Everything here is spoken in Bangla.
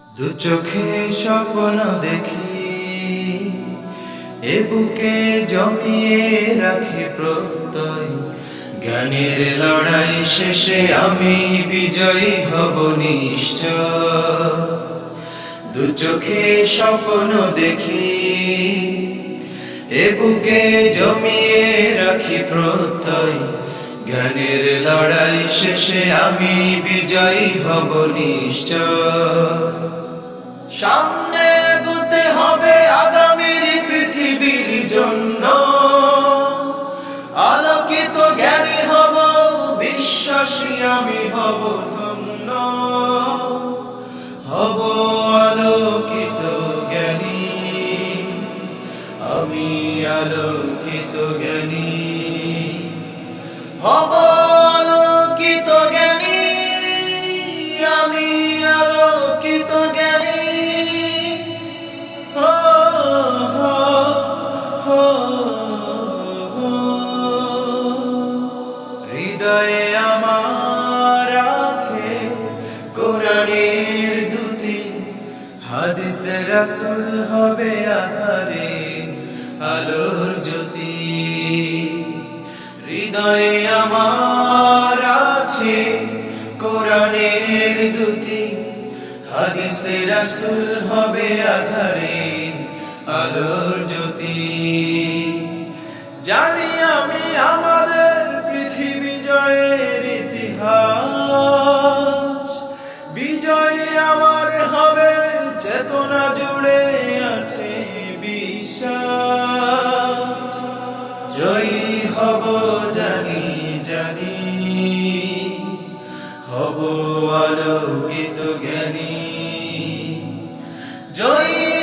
দু চোখে স্বপ্ন দেখি, এ বুকে জমিয়ে রাখি প্রত্যয়। জ্ঞানের লড়াই শেষে আমি বিজয়ী হব নিশ্চয়। দু চোখে স্বপ্ন দেখি, এ বুকে জমিয়ে রাখি প্রত্যয়। জ্ঞানের লড়াই শেষে আমি বিজয়ী হব নিশ্চয়। সামনে এগোতে হবে আগামীর পৃথিবীর জন্য। আলোকিত জ্ঞানী হব, বিশ্বাসী আমি হব ধন্য। হব আলোকিত জ্ঞানী, আমি আলোকিত জ্ঞানী। হব আলোকিত জ্ঞানী আমি। হৃদয়ে আমার আছে হাদিস রাসুল হবে আধারে হৃদয়ে আমার আছে কোরআনের দুটি, হাদিসে রাসুল হবে আধারে আলোর জ্যোতি। জানি আমি আমাদের পৃথিবী জয়ের ইতিহাস, বিজয় আমার হবে, চেতনা জুড়ে আছে বিশ্বাস। জয়ী হব আলোকিত জ্ঞানী। জয়ী